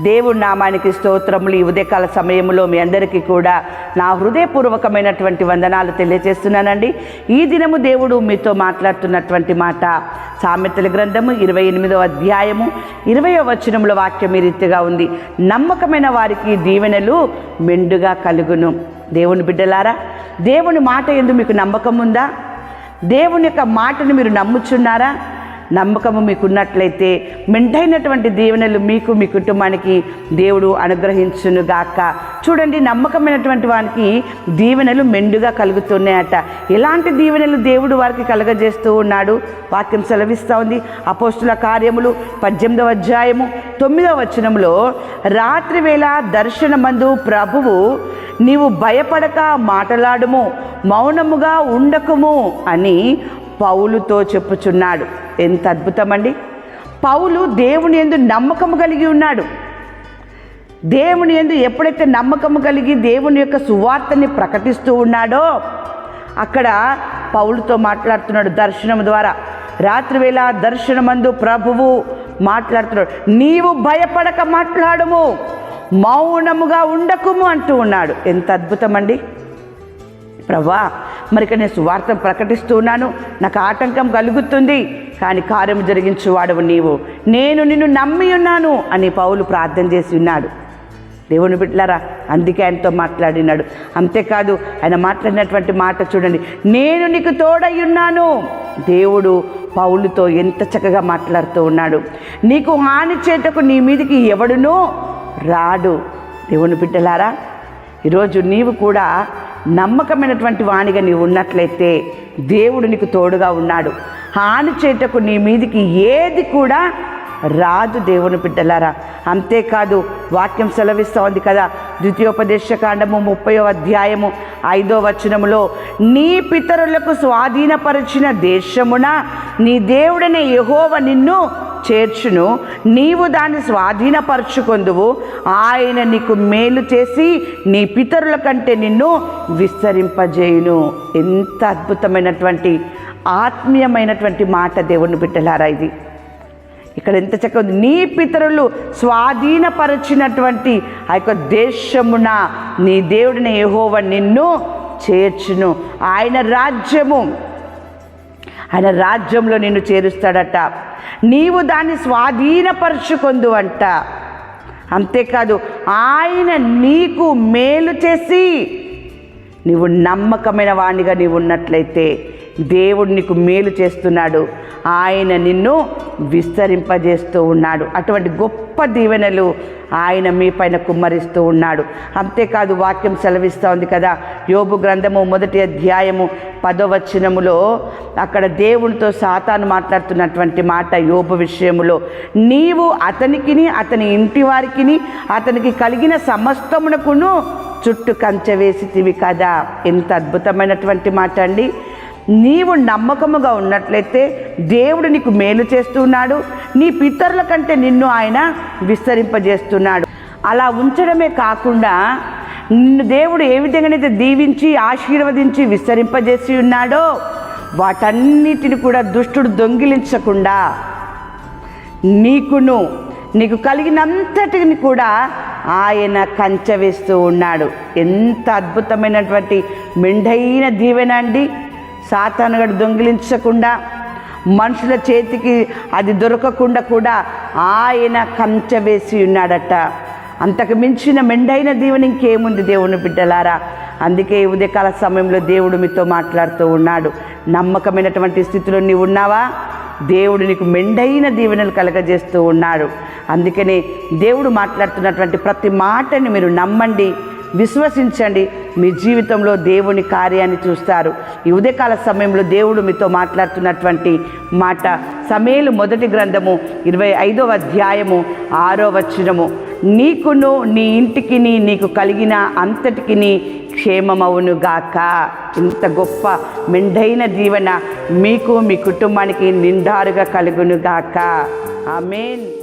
దేవుడి నామానికి స్తోత్రములు. ఈ ఉదయకాల సమయంలో మీ అందరికీ కూడా నా హృదయపూర్వకమైనటువంటి వందనాలు తెలియజేస్తున్నానండి. ఈ దినము దేవుడు మీతో మాట్లాడుతున్నటువంటి మాట సామెతల గ్రంథము ఇరవై ఎనిమిదవ అధ్యాయము ఇరవయో వచనముల వాక్యం ఈ రీతిగా ఉంది. నమ్మకమైన వారికి దీవెనలు మెండుగా కలుగును. దేవుని బిడ్డలారా దేవుని మాట ఎందు మీకు నమ్మకం ఉందా దేవుని యొక్క మాటను మీరు నమ్ముచున్నారా? నమ్మకము మీకున్నట్లయితే మెంటైనటువంటి దీవెనలు మీకు మీ కుటుంబానికి దేవుడు అనుగ్రహించును గాక. చూడండి నమ్మకమైనటువంటి వానికి దీవెనలు మెండుగా కలుగుతున్నాయట. ఎలాంటి దీవెనలు దేవుడు వారికి కలగజేస్తూ ఉన్నాడు? వాక్యం సెలవిస్తూ ఉంది. అపోస్తుల కార్యములు పద్దెనిమిదవ అధ్యాయము తొమ్మిదవ వచనంలో రాత్రి వేళ దర్శనమందు ప్రభువు నీవు భయపడక మాటలాడుము మౌనముగా ఉండకము అని పౌలుతో చెప్పుచున్నాడు. ఎంత అద్భుతమండి. పౌలు దేవుని ఎందు నమ్మకము కలిగి ఉన్నాడు. దేవుని ఎందు ఎప్పుడైతే నమ్మకము కలిగి దేవుని యొక్క సువార్తని ప్రకటిస్తూ ఉన్నాడో అక్కడ పౌలుతో మాట్లాడుతున్నాడు దర్శనం ద్వారా. రాత్రివేళ దర్శనమందు ప్రభువు మాట్లాడుతున్నాడు. నీవు భయపడక మాట్లాడము మౌనముగా ఉండకుము అంటూ ఉన్నాడు. ఎంత అద్భుతమండి. ప్రభా మరిక నేను సువార్త ప్రకటిస్తూ ఉన్నాను నాకు ఆటంకం కలుగుతుంది. కానీ కార్యం జరిగించువాడవు నీవు. నేను నిన్ను నమ్మి ఉన్నాను అని పౌలు ప్రార్థన చేసి ఉన్నాడు. దేవుని బిడ్డలారా అందుకే ఆయనతో మాట్లాడినాడు. అంతేకాదు ఆయన మాట్లాడినటువంటి మాట చూడండి. నేను నీకు తోడై ఉన్నాను. దేవుడు పౌలుతో ఎంత చక్కగా మాట్లాడుతూ ఉన్నాడు. నీకు హాని చేటకు నీ మీదికి ఎవడునూ రాడు. దేవుని బిడ్డలారా ఈరోజు నీవు కూడా నమ్మకమైనటువంటి వాణిగా నీవు ఉన్నట్లయితే దేవుడు నీకు తోడుగా ఉన్నాడు. హాని చేటకు నీ మీదికి ఏది కూడా రాదు దేవుని బిడ్డలారా. అంతేకాదు వాక్యం సెలవిస్తోంది కదా. ద్వితీయోపదేశ కాండము ముప్పయో అధ్యాయము ఐదో వచనములో నీ పితరులకు స్వాధీనపరిచిన దేశమున నీ దేవుడనే యహోవ నిన్ను చేర్చును. నీవు దాన్ని స్వాధీనపరచుకొందువు. ఆయన నీకు మేలు చేసి నీ పితరుల కంటే నిన్ను విస్తరింపజేయును. ఎంత అద్భుతమైనటువంటి ఆత్మీయమైనటువంటి మాట దేవుని బిడ్డలారా ఇది. ఇక్కడ ఎంత చక్కగా ఉంది. నీ పితరులు స్వాధీనపరచినటువంటి ఆ యొక్క దేశమున నీ దేవుడిని ఏహోవ నిన్ను చేర్చును. ఆయన రాజ్యము. ఆయన రాజ్యంలో నిన్ను చేరుస్తాడట. నీవు దాన్ని స్వాధీనపరుచుకొందు అంట అంతేకాదు ఆయన నీకు మేలు చేసి నీవు నమ్మకమైన వాణిగా నీవు ఉన్నట్లయితే దేవుడు నీకు మేలు చేస్తున్నాడు. ఆయన నిన్ను విస్తరింపజేస్తూ ఉన్నాడు. అటువంటి గొప్ప దీవెనలు ఆయన మీ పైన కుమ్మరిస్తూ ఉన్నాడు. అంతేకాదు వాక్యం సెలవిస్తూ ఉంది కదా యోబు గ్రంథము మొదటి అధ్యాయము పదవచనములో అక్కడ దేవునితో సాతాను మాట్లాడుతున్నటువంటి మాట యోబు విషయములో. నీవు అతనికిని అతని ఇంటి వారికిని అతనికి కలిగిన సమస్తమునకును చుట్టు కంచె వేసితివి కదా. ఎంత అద్భుతమైనటువంటి మాట అండి నీవు నమ్మకముగా ఉన్నట్లయితే దేవుడు నీకు మేలు చేస్తున్నాడు. నీ పితరుల కంటే నిన్ను ఆయన విస్తరింపజేస్తున్నాడు. అలా ఉంచడమే కాకుండా నిన్ను దేవుడు ఏ విధంగానైతే దీవించి ఆశీర్వదించి విస్తరింపజేసి ఉన్నాడో వాటన్నిటిని కూడా దుష్టుడు దొంగిలించకుండా నీకును నీకు కలిగినంతటిని కూడా ఆయన కంచె వేస్తూ ఉన్నాడు. ఎంత అద్భుతమైనటువంటి మెండైన దీవెన అండి. సాతానుగడు దొంగిలించకుండా మనుషుల చేతికి అది దొరకకుండా కూడా ఆయన కంచె వేసి ఉన్నాడట. అంతకు మించిన మెండైన దీవెన ఇంకేముంది దేవుని బిడ్డలారా? అందుకే ఉదయకాల సమయంలో దేవుడు మీతో మాట్లాడుతూ ఉన్నాడు. నమ్మకమైనటువంటి స్థితిలో నీవు ఉన్నావా? దేవుడు నీకు మెండైన దీవెనలు కలగజేస్తూ ఉన్నాడు. అందుకనే దేవుడు మాట్లాడుతున్నటువంటి ప్రతి మాటని మీరు నమ్మండి విశ్వసించండి. మీ జీవితంలో దేవుని కార్యాన్ని చూస్తారు. ఈ ఉదయకాల సమయంలో దేవుడు మీతో మాట్లాడుతున్నటువంటి మాట సమేలు మొదటి గ్రంథము ఇరవై ఐదవ అధ్యాయము ఆరో వచనము. నీకును నీ ఇంటికిని నీకు కలిగిన అంతటికి క్షేమమవును గాక. ఇంత గొప్ప మెండైన దీవెన మీకు మీ కుటుంబానికి నిండారుగా కలుగును గాక. ఆమెన్.